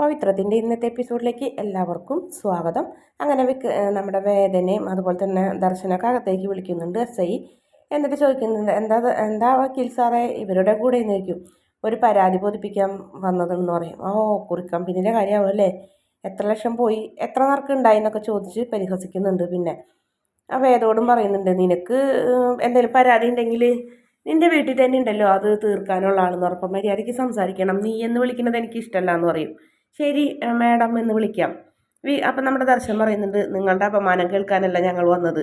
പവിത്രത്തിന്റെ ഇന്നത്തെ എപ്പിസോഡിലേക്ക് എല്ലാവർക്കും സ്വാഗതം. അങ്ങനെ വിക്ക് നമ്മുടെ വേദനയും അതുപോലെ തന്നെ ദർശനമൊക്കെ അകത്തേക്ക് വിളിക്കുന്നുണ്ട് എസ് ഐ. എന്നിട്ട് ചോദിക്കുന്നുണ്ട് എന്താ എന്താ വക്കീൽ സാറേ? ഇവരുടെ കൂടെ നിൽക്കും ഒരു പരാതി ബോധിപ്പിക്കാൻ വന്നതെന്ന് പറയും. ഓ കുറിക്കമ്പനിയുടെ കാര്യമാവും അല്ലേ എത്ര ലക്ഷം പോയി? എത്ര നറുക്ക് ഉണ്ടായി എന്നൊക്കെ ചോദിച്ച് പരിഹസിക്കുന്നുണ്ട് പിന്നെ. ആ വേദോടും പറയുന്നുണ്ട് നിനക്ക് എന്തെങ്കിലും പരാതി ഉണ്ടെങ്കിൽ നിന്റെ വീട്ടിൽ തന്നെ ഉണ്ടല്ലോ. അത് തീർക്കാനുള്ള ആളെന്ന് പറഞ്ഞപ്പോൾ മര്യാദയ്ക്ക് സംസാരിക്കണം. നീ എന്ന് വിളിക്കുന്നത് എനിക്ക് ഇഷ്ടമല്ല എന്ന് പറയും. ശരി മാഡം എന്ന് വിളിക്കാം. വി അപ്പം നമ്മുടെ ദർശനം പറയുന്നുണ്ട് നിങ്ങളുടെ അപമാനം കേൾക്കാനല്ല ഞങ്ങൾ വന്നത്.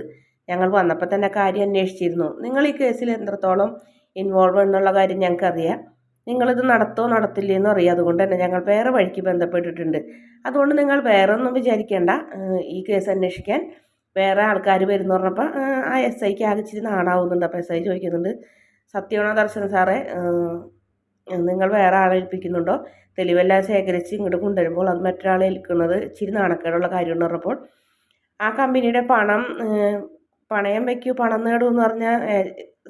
ഞങ്ങൾ വന്നപ്പോൾ തന്നെ കാര്യം അന്വേഷിച്ചിരുന്നു. നിങ്ങൾ ഈ കേസിൽ എത്രത്തോളം ഇൻവോൾവ് എന്നുള്ള കാര്യം ഞങ്ങൾക്കറിയാം. നിങ്ങളിത് നടത്തോ നടത്തില്ലേ എന്ന് അറിയാം. അതുകൊണ്ട് തന്നെ ഞങ്ങൾ വേറെ വഴിക്ക് ബന്ധപ്പെട്ടിട്ടുണ്ട്. അതുകൊണ്ട് നിങ്ങൾ വേറെ ഒന്നും വിചാരിക്കേണ്ട ഈ കേസ് അന്വേഷിക്കാൻ വേറെ ആൾക്കാർ വരുന്നു പറഞ്ഞപ്പോൾ ആ എസ് ഐക്ക് ആകെ ഇച്ചിരി നാണാവുന്നുണ്ട്. അപ്പോൾ എസ് ഐ ചോദിക്കുന്നുണ്ട് സത്യമാണോ ദർശന സാറേ? നിങ്ങൾ വേറെ ആളെ ഏൽപ്പിക്കുന്നുണ്ടോ? തെളിവെല്ലാം ശേഖരിച്ച് ഇങ്ങോട്ട് കൊണ്ടുവരുമ്പോൾ അത് മറ്റൊരാളെ ഏൽക്കുന്നത് ഇച്ചിരി നാണക്കേടുള്ള കാര്യമെന്ന് പറഞ്ഞപ്പോൾ ആ കമ്പനിയുടെ പണം പണയം വയ്ക്കൂ പണം നേടൂ എന്ന് പറഞ്ഞ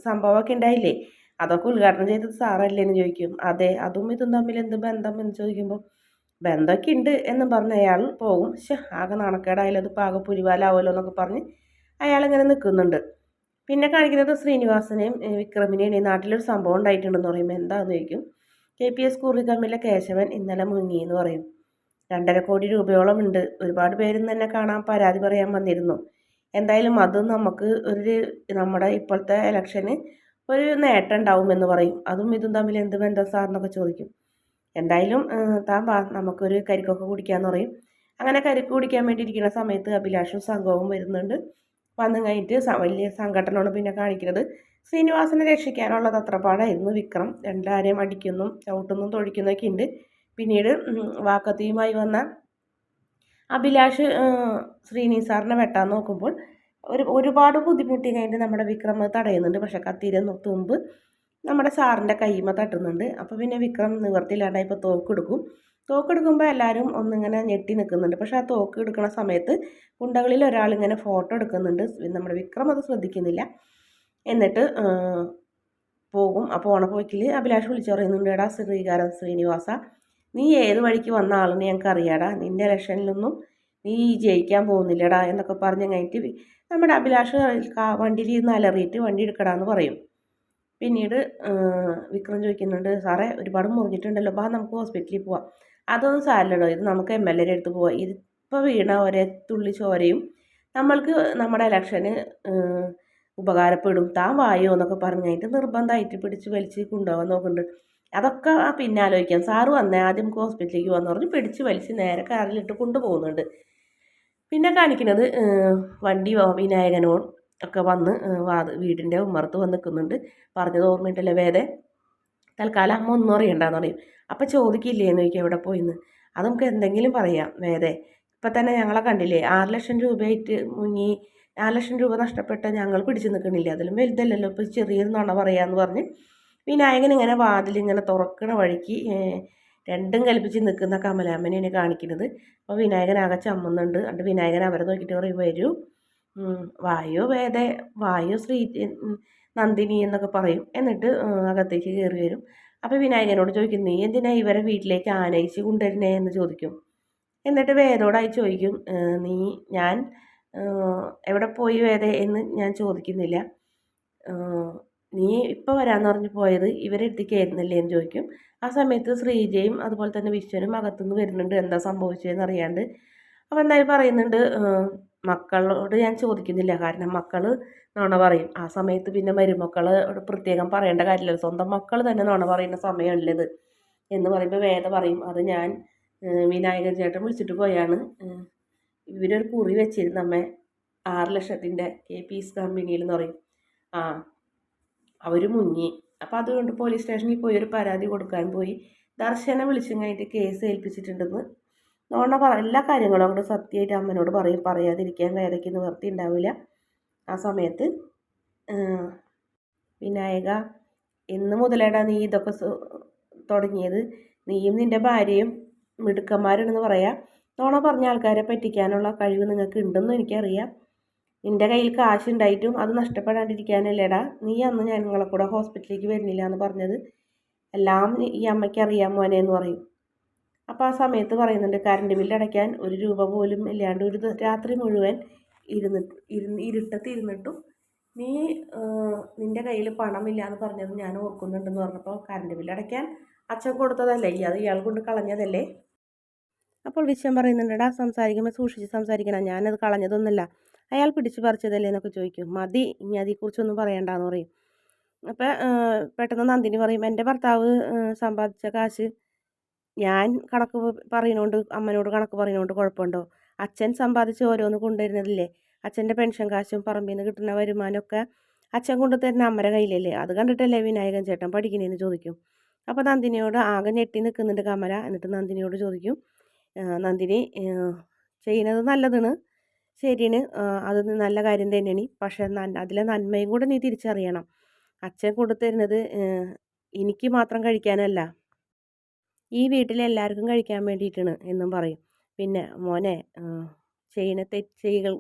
സംഭവമൊക്കെ ഉണ്ടായില്ലേ? അതൊക്കെ ഉദ്ഘാടനം ചെയ്തത് സാറല്ലേ എന്ന് ചോദിക്കും. അതെ അതും ഇതും തമ്മിൽ എന്ത് ബന്ധം എന്ന് ചോദിക്കുമ്പോൾ ബന്ധമൊക്കെ ഉണ്ട് എന്ന് പറഞ്ഞ് അയാൾ പോകും. പക്ഷെ ആകെ നാണക്കേടായാലും അത് പാകം പുലിവാലാവുമല്ലോ എന്നൊക്കെ പറഞ്ഞ് അയാൾ ഇങ്ങനെ നിൽക്കുന്നുണ്ട്. പിന്നെ കാണിക്കുന്നത് ശ്രീനിവാസനെയും വിക്രമിനെയും നാട്ടിലൊരു സംഭവം ഉണ്ടായിട്ടുണ്ടെന്ന് പറയുമ്പോൾ എന്താണെന്ന് ചോദിക്കും? കെ പി എസ് കുറികമ്മിലെ കേശവൻ ഇന്നലെ മുങ്ങി എന്ന് പറയും. രണ്ടര കോടി രൂപയോളം ഉണ്ട് ഒരുപാട് പേരും തന്നെ കാണാൻ പരാതി പറയാൻ വന്നിരുന്നു. എന്തായാലും അത് നമുക്ക് ഒരു നമ്മുടെ ഇപ്പോഴത്തെ ഇലക്ഷന് ഒരു നേട്ടം ഉണ്ടാവുമെന്ന് പറയും. അതും ഇതും തമ്മിൽ എന്ത് ബന്ധം സാറിനൊക്കെ ചോദിക്കും. എന്തായാലും താൻ വാ നമുക്കൊരു കരിക്കൊക്കെ കുടിക്കാമെന്ന് പറയും. അങ്ങനെ കരിക്ക് കുടിക്കാൻ വേണ്ടി ഇരിക്കുന്ന സമയത്ത് അഭിലാഷും സംഘവും വരുന്നുണ്ട്. വന്നു കഴിഞ്ഞിട്ട് വലിയ സംഘടനയാണ് പിന്നെ കാണിക്കുന്നത്. ശ്രീനിവാസനെ രക്ഷിക്കാനുള്ള തത്രപ്പാടായിരുന്നു വിക്രം രണ്ടാരെയും അടിക്കുന്നു ചവിട്ടുന്നു തൊഴിക്കുന്നൊക്കെ ഉണ്ട്. പിന്നീട് വാക്കത്തിയുമായി വന്ന അഭിലാഷ് ശ്രീനി സാറിനെ വെട്ടാൻ നോക്കുമ്പോൾ ഒരു ഒരുപാട് ബുദ്ധിമുട്ടി കഴിഞ്ഞിട്ട് നമ്മുടെ വിക്രം തടയുന്നുണ്ട്. പക്ഷേ കത്തിയിലെ തുമ്പ് നമ്മുടെ സാറിന്റെ കൈമ തട്ടുന്നുണ്ട്. അപ്പോൾ പിന്നെ വിക്രം നിവർത്തിയില്ലാണ്ടായി ഇപ്പോൾ തോക്കെടുക്കും. തോക്കെടുക്കുമ്പോൾ എല്ലാവരും ഒന്നിങ്ങനെ ഞെട്ടി നിൽക്കുന്നുണ്ട്. പക്ഷേ ആ തോക്ക് എടുക്കുന്ന സമയത്ത് കുണ്ടകളിൽ ഒരാൾ ഇങ്ങനെ ഫോട്ടോ എടുക്കുന്നുണ്ട്. നമ്മുടെ വിക്രം അത് ശ്രദ്ധിക്കുന്നില്ല. എന്നിട്ട് പോകും. അപ്പോൾ ഓണപ്പോക്കിൽ അഭിലാഷ് വിളിച്ചു പറയുന്നുണ്ട് എടാ ശ്രീകാരൻ ശ്രീനിവാസ നീ ഏത് വഴിക്ക് വന്ന ആളെന്ന് ഞങ്ങൾക്ക് അറിയാടാ നിന്റെ ഇലക്ഷനിലൊന്നും നീ ജയിക്കാൻ പോകുന്നില്ലടാ എന്നൊക്കെ പറഞ്ഞ് കഴിഞ്ഞിട്ട് നമ്മുടെ അഭിലാഷ് വണ്ടിയിൽ ഇരുന്ന് അലറിയിട്ട് വണ്ടി എടുക്കടാന്ന് പറയും. പിന്നീട് വിക്രം ചോദിക്കുന്നുണ്ട് സാറേ ഒരുപാട് മുറിഞ്ഞിട്ടുണ്ടല്ലോ ബാ നമുക്ക് ഹോസ്പിറ്റലിൽ പോവാം. അതൊന്നും സാരില്ലടോ ഇത് നമുക്ക് എം എൽ എയുടെ അടുത്ത് പോവാം. ഇതിപ്പോൾ വീണ ഒരേ തുള്ളി ചോരയും നമ്മൾക്ക് നമ്മുടെ ഇലക്ഷന് ഉപകാരപ്പെടും. താൻ വായോ എന്നൊക്കെ പറഞ്ഞായിട്ട് നിർബന്ധമായിട്ട് പിടിച്ച് വലിച്ച് കൊണ്ടുപോകാൻ നോക്കുന്നുണ്ട്. അതൊക്കെ പിന്നെ ആലോചിക്കാം. സാറ് വന്നേ ആദ്യം ഹോസ്പിറ്റലിലേക്ക് വന്നു പറഞ്ഞ് പിടിച്ച് വലിച്ച് നേരെ കാറിലിട്ട് കൊണ്ടുപോകുന്നുണ്ട്. പിന്നെ കാണിക്കുന്നത് വണ്ടി വിനായകനോ ഒക്കെ വന്ന് വാത് വീടിന്റെ ഉമ്മറത്ത് വന്ന് നിൽക്കുന്നുണ്ട്. പറഞ്ഞത് ഓർമ്മയിട്ടല്ലേ വേദേ? തൽക്കാലം അമ്മ ഒന്നും അറിയണ്ടെന്ന് പറയും. അപ്പം ചോദിക്കില്ലേ എന്ന് ചോദിക്കാം എവിടെ പോയിന്ന്? അത് നമുക്ക് എന്തെങ്കിലും പറയാം വേദേ. ഇപ്പം തന്നെ ഞങ്ങളെ കണ്ടില്ലേ ആറ് ലക്ഷം രൂപയായിട്ട് മുങ്ങി നാല് ലക്ഷം രൂപ നഷ്ടപ്പെട്ട ഞങ്ങൾ പിടിച്ചു നിൽക്കണില്ല. അതിലും വലുതല്ലല്ലോ. ഇപ്പോൾ ചെറിയൊരു നുണ പറയാമെന്ന് പറഞ്ഞ് വിനായകൻ ഇങ്ങനെ വാതിലിങ്ങനെ തുറക്കണ വഴിക്ക് രണ്ടും കൽപ്പിച്ച് നിൽക്കുന്ന കമലാമ്മനെയാണ് കാണിക്കുന്നത്. അപ്പോൾ വിനായകൻ ആകെ ചമ്മുന്നുണ്ട്. എന്നിട്ട് വിനായകൻ അവരെ നോക്കിയിട്ട് പറയും വരൂ. വായോ വേദ വായോ ശ്രീ നന്ദിനി എന്നൊക്കെ പറയും. എന്നിട്ട് അകത്തേക്ക് കയറി വരും. അപ്പോൾ വിനായകനോട് ചോദിക്കും നീ എന്തിനാ ഇവരെ വീട്ടിലേക്ക് ആനയിച്ച് കൊണ്ടുവരുന്നേ? എന്ന് ചോദിക്കും. എന്നിട്ട് വേദോടായി ചോദിക്കും നീ ഞാൻ എവിടെ പോയി വേറെ എന്ന് ഞാൻ ചോദിക്കുന്നില്ല. നീ ഇപ്പോൾ വരാമെന്ന് പറഞ്ഞ് പോയത് ഇവരെടുത്തേക്കായിരുന്നില്ലേ എന്ന് ചോദിക്കും. ആ സമയത്ത് ശ്രീജയും അതുപോലെ തന്നെ വിശ്വനും അകത്തുനിന്ന് വരുന്നുണ്ട്. എന്താ സംഭവിച്ചതെന്ന് അറിയാണ്ട്. അപ്പോൾ എന്തായാലും പറയുന്നുണ്ട് മക്കളോട് ഞാൻ ചോദിക്കുന്നില്ല. കാരണം മക്കൾ നുണ പറയും. ആ സമയത്ത് പിന്നെ മരുമക്കളോട് പ്രത്യേകം പറയേണ്ട കാര്യമില്ല. സ്വന്തം മക്കൾ തന്നെ നുണ പറയുന്ന സമയമല്ലത് എന്ന് പറയുമ്പോൾ വേദ പറയും. അത് ഞാൻ വിനായകൻ ചേട്ടൻ വിളിച്ചിട്ട് പോയാണ്. ഇവരൊരു കുറി വെച്ചിരുന്നു നമ്മെ ആറ് ലക്ഷത്തിന്റെ കെ പി എസ് കമ്പനിയിൽ എന്ന് പറയും. ആ അവർ മുങ്ങി. അപ്പോൾ അതുകൊണ്ട് പോലീസ് സ്റ്റേഷനിൽ പോയി ഒരു പരാതി കൊടുക്കാൻ പോയി. ദർശനെ വിളിച്ചും കഴിഞ്ഞിട്ട് കേസ് ഏൽപ്പിച്ചിട്ടുണ്ടെന്ന് നോണ പറ എല്ലാ കാര്യങ്ങളും അങ്ങോട്ട് സത്യമായിട്ട് അമ്മനോട് പറയും. പറയാതിരിക്കാൻ വേദയ്ക്ക് നിവർത്തി ഉണ്ടാവില്ല. ആ സമയത്ത് വിനായക എന്ന് മുതലേടാ നീ ഇതൊക്കെ തുടങ്ങിയത്. നീയും നിന്റെ ഭാര്യയും മിടുക്കന്മാരാണെന്ന് പറയാം. നോണ പറഞ്ഞ ആൾക്കാരെ പറ്റിക്കാനുള്ള കഴിവ് നിങ്ങൾക്ക് ഉണ്ടെന്നും എനിക്കറിയാം. നിന്റെ കയ്യിൽ കാശുണ്ടായിട്ടും അത് നഷ്ടപ്പെടാണ്ടിരിക്കാനല്ലേടാ. നീ അന്ന് ഞാൻ നിങ്ങളെ കൂടെ ഹോസ്പിറ്റലിലേക്ക് വരുന്നില്ല എന്ന് പറഞ്ഞത്. എല്ലാം ഈ അമ്മയ്ക്ക് അറിയാം മോനെ എന്ന് പറയും. അപ്പോൾ ആ സമയത്ത് പറയുന്നുണ്ട് കറണ്ട് ബില്ല് അടയ്ക്കാൻ ഒരു രൂപ പോലും ഇല്ലാണ്ട് ഒരു രാത്രി മുഴുവൻ ഇരുന്നിട്ട് ഇരുന്ന് ഇരുട്ടത്ത് ഇരുന്നിട്ടും നീ നിന്റെ കയ്യിൽ പണമില്ല എന്ന് പറഞ്ഞത് ഞാൻ ഓർക്കുന്നുണ്ടെന്ന് പറഞ്ഞപ്പോൾ കറണ്ട് ബില്ല് അടയ്ക്കാൻ അച്ഛൻ കൊടുത്തതല്ലേ? ഈ അത് ഇയാൾ കൊണ്ട് കളഞ്ഞതല്ലേ? അപ്പോൾ വിശ്വം പറയുന്നുണ്ടടാ സംസാരിക്കുമ്പോൾ സൂക്ഷിച്ച് സംസാരിക്കണം. ഞാനത് കളഞ്ഞതൊന്നുമല്ല. അയാൾ പിടിച്ചു പറിച്ചതല്ലേ എന്നൊക്കെ ചോദിക്കും. മതി ഇനി അതേക്കുറിച്ചൊന്നും പറയണ്ടെന്ന് പറയും. അപ്പോൾ പെട്ടെന്ന് നന്ദിനി പറയും എന്റെ ഭർത്താവ് സമ്പാദിച്ച കാശ് ഞാൻ കണക്ക് പറയുന്നോണ്ട് അമ്മനോട് കണക്ക് പറയുന്നോണ്ട് കുഴപ്പമുണ്ടോ? അച്ഛൻ സമ്പാദിച്ച് ഓരോന്ന് കൊണ്ടുവരുന്നതില്ലേ? അച്ഛന്റെ പെൻഷൻ കാശും പറമ്പിൽ നിന്ന് കിട്ടുന്ന വരുമാനമൊക്കെ അച്ഛൻ കൊണ്ടുതരുന്ന അമ്മയുടെ കയ്യിലല്ലേ? അത് കണ്ടിട്ടല്ലേ വിനായകൻ ചേട്ടൻ പഠിക്കണേന്ന് ചോദിക്കും. അപ്പോൾ നന്ദിനിയോട് ആകെ ഞെട്ടി നിൽക്കുന്നുണ്ട് കമല. എന്നിട്ട് നന്ദിനിയോട് ചോദിക്കും "ആ, നന്ദിനി ചെയ്യുന്നത് നല്ലതാണ്. ശരിയാണ് അത് നല്ല കാര്യം തന്നെയാണ്. പക്ഷേ അതിലെ നന്മയും കൂടെ നീ തിരിച്ചറിയണം. അച്ഛൻ കൊടുത്തരുന്നത് തരുന്നത് എനിക്ക് മാത്രം കഴിക്കാനല്ല. ഈ വീട്ടിലെ എല്ലാവർക്കും കഴിക്കാൻ വേണ്ടിയിട്ടാണ് എന്നും പറയും. പിന്നെ മോനെ ചെയ്യണ തെറ്റുകൾ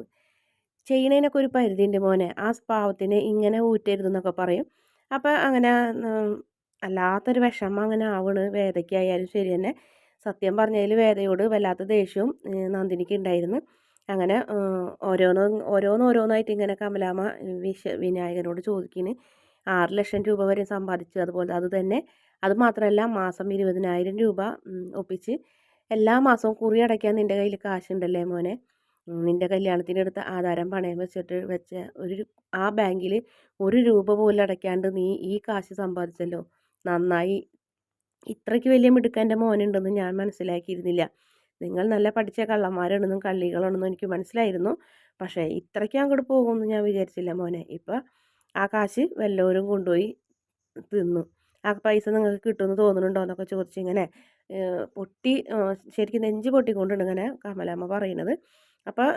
ചെയ്യണതിനൊക്കെ ഒരു പരിധിയുണ്ട് മോനെ. ആ പാവത്തിന് ഇങ്ങനെ ഊറ്റരുതെന്നൊക്കെ പറയും. അപ്പോൾ അങ്ങനെ അല്ലാത്തൊരു വിഷമം അങ്ങനെ ആവണ് വേദയ്ക്കായാലും ശരി തന്നെ. സത്യം പറഞ്ഞതിൽ വേദയോട് വല്ലാത്ത ദേഷ്യവും നന്ദിനിക്ക് ഉണ്ടായിരുന്നു. അങ്ങനെ ഓരോന്നും ഓരോന്ന് ഓരോന്ന് ഇങ്ങനെ കമലാമ്മ വിശ വിനായകനോട് ചോദിക്കുന്നു ആറ് ലക്ഷം രൂപ വരെ സമ്പാദിച്ചു. അതുപോലെ അത് തന്നെ അത് മാത്രമല്ല മാസം ഇരുപതിനായിരം രൂപ ഒപ്പിച്ച് എല്ലാ മാസവും കുറി അടയ്ക്കാൻ നിന്റെ കയ്യിൽ കാശുണ്ടല്ലേ മോനെ? നിന്റെ കല്യാണത്തിനടുത്ത് ആധാരം പണയം വെച്ചിട്ട് വെച്ച ഒരു ആ ബാങ്കിൽ ഒരു രൂപ പോലും അടയ്ക്കാണ്ട് നീ ഈ കാശ് സമ്പാദിച്ചല്ലോ. നന്നായി ഇത്രയ്ക്ക് വലിയ മിടുക്കൻ എന്റെ മോനുണ്ടെന്ന് ഞാൻ മനസ്സിലാക്കിയിരുന്നില്ല. നിങ്ങൾ നല്ല പഠിച്ച കള്ളന്മാരാണെന്നും കള്ളികളാണെന്നും എനിക്ക് മനസ്സിലായിരുന്നു. പക്ഷേ ഇത്രയ്ക്ക് അങ്ങോട്ട് പോകുമെന്ന് ഞാൻ വിചാരിച്ചില്ല മോനെ. ഇപ്പം ആ കാശ് വല്ലവരും കൊണ്ടുപോയി തിന്നു. ആ പൈസ നിങ്ങൾക്ക് കിട്ടുമെന്ന് തോന്നുന്നുണ്ടോ എന്നൊക്കെ ചോദിച്ച് ഇങ്ങനെ പൊട്ടി ശരിക്കും നെഞ്ച് പൊട്ടിക്കൊണ്ടുണ്ട് ഇങ്ങനെ കമലാമ്മ പറയുന്നത്. അപ്പോൾ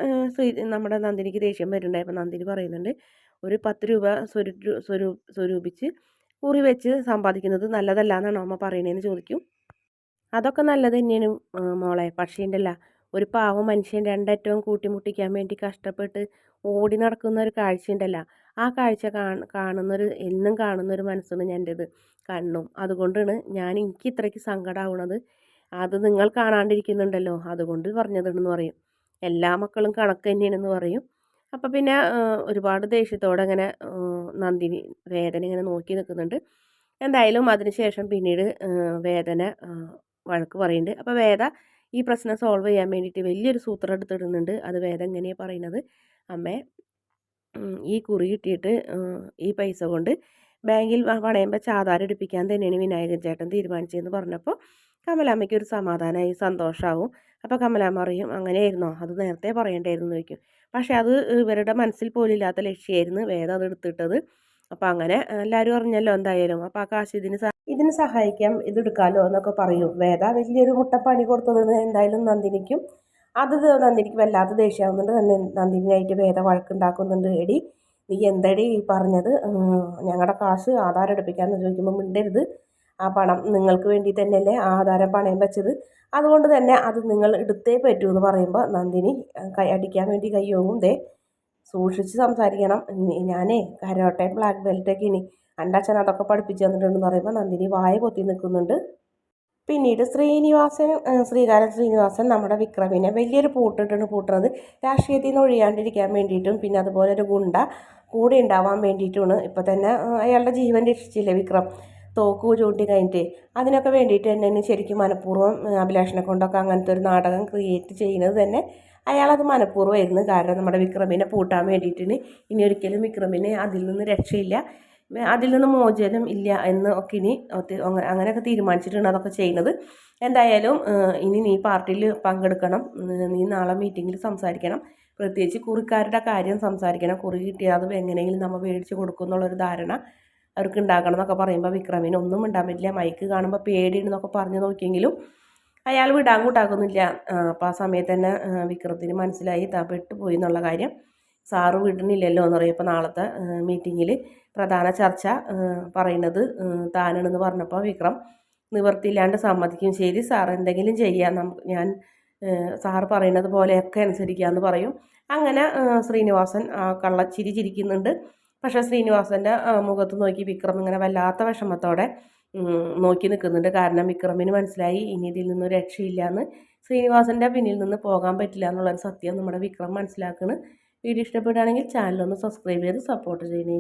നമ്മുടെ നന്ദിനിക്ക് ദേഷ്യം വരുന്നുണ്ട് അപ്പോൾ നന്ദിനി പറയുന്നുണ്ട് ഒരു പത്ത് രൂപ സ്വരൂ സ്വരൂ സ്വരൂപിച്ച് കുറി വെച്ച് സമ്പാദിക്കുന്നത് നല്ലതല്ല എന്നാണ് അമ്മ പറയണേന്ന് ചോദിക്കും. അതൊക്കെ നല്ലത് തന്നെയാണ് മോളെ. പക്ഷേ ഉണ്ടല്ല ഒരു പാവം മനുഷ്യൻ രണ്ടറ്റവും കൂട്ടിമുട്ടിക്കാൻ വേണ്ടി കഷ്ടപ്പെട്ട് ഓടി നടക്കുന്ന ഒരു കാഴ്ചയുണ്ടല്ലോ ആ കാഴ്ച കാണ കാണുന്നൊരു എന്നും കാണുന്നൊരു മനസ്സാണ് എന്റേത് കണ്ണും അതുകൊണ്ടാണ് ഞാൻ എനിക്ക് ഇത്രയ്ക്ക് സങ്കടമാവുന്നത് അത് നിങ്ങൾ കാണാണ്ടിരിക്കുന്നുണ്ടല്ലോ അതുകൊണ്ട് പറഞ്ഞതെന്ന് പറയും. എല്ലാ മക്കളും കണക്ക് തന്നെയാണെന്ന് പറയും. അപ്പോൾ പിന്നെ ഒരുപാട് ദേഷ്യത്തോടെ അങ്ങനെ നന്ദിനി വേദന ഇങ്ങനെ നോക്കി നിൽക്കുന്നുണ്ട് എന്തായാലും അതിനുശേഷം പിന്നീട് വേദന വഴക്ക് പറയുന്നുണ്ട്. അപ്പോൾ വേദ ഈ പ്രശ്നം സോൾവ് ചെയ്യാൻ വേണ്ടിയിട്ട് വലിയൊരു സൂത്രം എടുത്തിടുന്നുണ്ട്. അത് വേദ എങ്ങനെയാണ് പറയുന്നത്? അമ്മേ ഈ കുറി കിട്ടിയിട്ട് ഈ പൈസ കൊണ്ട് ബാങ്കിൽ പണയുമ്പോൾ ചാതാരം എടുപ്പിക്കാൻ തന്നെയാണ് വിനായകൻ ചേട്ടൻ തീരുമാനിച്ചതെന്ന് പറഞ്ഞപ്പോൾ കമലാമ്മയ്ക്ക് ഒരു സമാധാനമായി സന്തോഷമാവും അപ്പോൾ കമലാമ്മ അറിയും അങ്ങനെയായിരുന്നോ? അത് നേരത്തെ പറയേണ്ടായിരുന്നു ചോദിക്കും. പക്ഷേ അത് ഇവരുടെ മനസ്സിൽ പോലും ഇല്ലാത്ത ലക്ഷ്യമായിരുന്നു വേദം അത് എടുത്തിട്ടത്. അപ്പോൾ അങ്ങനെ എല്ലാവരും അറിഞ്ഞല്ലോ എന്തായാലും. അപ്പോൾ ആ കാശ് ഇതിന് ഇതിന് സഹായിക്കാം ഇതെടുക്കാമല്ലോ എന്നൊക്കെ പറയും. വേദ വലിയൊരു മുട്ടപ്പണി കൊടുത്തത് എന്തായാലും നന്ദിനിക്കും. അത് നന്ദിനിക്ക് വല്ലാത്ത ദേഷ്യമാവുന്നുണ്ട് തന്നെ നന്ദിനിയായിട്ട് വേദ വഴക്കുണ്ടാക്കുന്നുണ്ട്. എടി നീ എന്തടി പറഞ്ഞത്? ഞങ്ങളുടെ കാശ് ആധാരം എടുപ്പിക്കാമെന്ന് ചോദിക്കുമ്പോൾ മിണ്ടരുത്. ആ പണം നിങ്ങൾക്ക് വേണ്ടി തന്നെയല്ലേ ആധാരം പണയം വെച്ചത്? അതുകൊണ്ട് തന്നെ അത് നിങ്ങൾ എടുത്തേ പറ്റൂ എന്ന് പറയുമ്പോൾ നന്ദിനി കൈ അടിക്കാൻ വേണ്ടി കയ്യോങ്ങും ദേ സൂക്ഷിച്ച് സംസാരിക്കണം. ഞാനേ കരോട്ടെ ബ്ലാക്ക് ബെൽറ്റൊക്കെ ഇനി എന്റെ അച്ഛൻ അതൊക്കെ പഠിപ്പിച്ചു തന്നിട്ടുണ്ടെന്ന് പറയുമ്പോൾ നന്ദിനി വായ പൊത്തി നിൽക്കുന്നുണ്ട്. പിന്നീട് ശ്രീനിവാസൻ ശ്രീകാരൻ ശ്രീനിവാസൻ നമ്മുടെ വിക്രമിനെ വലിയൊരു പൂട്ടിട്ടാണ് പൂട്ടുന്നത് രാഷ്ട്രീയത്തിൽ നിന്ന് ഒഴിയാണ്ടിരിക്കാൻ വേണ്ടിയിട്ടും പിന്നെ അതുപോലെ ഒരു ഗുണ്ട കൂടെ ഉണ്ടാവാൻ വേണ്ടിയിട്ടുമാണ് ഇപ്പോൾ തന്നെ അയാളുടെ ജീവൻ രക്ഷിച്ചില്ലേ വിക്രം? തോക്കു ചൂണ്ടി കഴിഞ്ഞിട്ട് അതിനൊക്കെ വേണ്ടിയിട്ട് തന്നെ ശരിക്കും മനഃപൂർവം അഭിലാഷിനെ കൊണ്ടൊക്കെ അങ്ങനത്തെ ഒരു നാടകം ക്രിയേറ്റ് ചെയ്യുന്നത് തന്നെ അയാളത് മനഃപൂർവമായിരുന്നു. കാരണം നമ്മുടെ വിക്രമിനെ പൂട്ടാൻ വേണ്ടിയിട്ടാണ് ഇനി ഒരിക്കലും വിക്രമിനെ അതിൽ നിന്ന് രക്ഷയില്ല. അതിൽ നിന്ന് മോചനം ഇല്ല എന്ന് ഒക്കെ ഇനി അങ്ങനെയൊക്കെ തീരുമാനിച്ചിട്ടാണ് അതൊക്കെ ചെയ്യുന്നത്. എന്തായാലും ഇനി നീ പാർട്ടിയിൽ പങ്കെടുക്കണം. നീ നാളെ മീറ്റിങ്ങിൽ സംസാരിക്കണം. പ്രത്യേകിച്ച് കുറിക്കാരുടെ കാര്യം സംസാരിക്കണം. കുറി കിട്ടിയാൽ അത് എങ്ങനെയെങ്കിലും നമ്മൾ മേടിച്ച് കൊടുക്കും എന്നുള്ളൊരു ധാരണ അവർക്ക് ഉണ്ടാക്കണം എന്നൊക്കെ പറയുമ്പോൾ വിക്രമിന് ഒന്നും ഉണ്ടാൻ പറ്റില്ല. മൈക്ക് കാണുമ്പോൾ പേടിയുണ്ടെന്നൊക്കെ പറഞ്ഞു നോക്കിയെങ്കിലും അയാൾ വിടാൻ കൂട്ടാക്കുന്നില്ല. അപ്പോൾ ആ സമയത്ത് തന്നെ വിക്രത്തിന് മനസ്സിലായി താ പെട്ടുപോയി എന്നുള്ള കാര്യം. സാറ് വിടണില്ലല്ലോ എന്ന് പറയും. നാളത്തെ മീറ്റിങ്ങിൽ പ്രധാന ചർച്ച പറയുന്നത് താനാണെന്ന് പറഞ്ഞപ്പോൾ വിക്രം നിവർത്തിയില്ലാണ്ട് സമ്മതിക്കും. ശരി സാർ എന്തെങ്കിലും ചെയ്യാം. ഞാൻ സാർ പറയുന്നത് പോലെയൊക്കെ അനുസരിക്കാമെന്ന് പറയും. അങ്ങനെ ശ്രീനിവാസൻ ആ കള്ളച്ചിരി ചിരിക്കുന്നുണ്ട്. പക്ഷേ ശ്രീനിവാസന്റെ മുഖത്ത് നോക്കി വിക്രം ഇങ്ങനെ വല്ലാത്ത വിഷമത്തോടെ നോക്കി നിൽക്കുന്നുണ്ട്. കാരണം വിക്രമിന് മനസ്സിലായി ഇനി ഇതിൽ നിന്ന് രക്ഷയില്ല എന്ന് ശ്രീനിവാസന്റെ പിന്നിൽ നിന്ന് പോകാൻ പറ്റില്ല എന്നുള്ളൊരു സത്യം നമ്മുടെ വിക്രം മനസ്സിലാക്കുന്നു വീഡിയോ ഇഷ്ടപ്പെടുകയാണെങ്കിൽ ചാനലൊന്ന് സബ്സ്ക്രൈബ് ചെയ്ത് സപ്പോർട്ട് ചെയ്യണേ.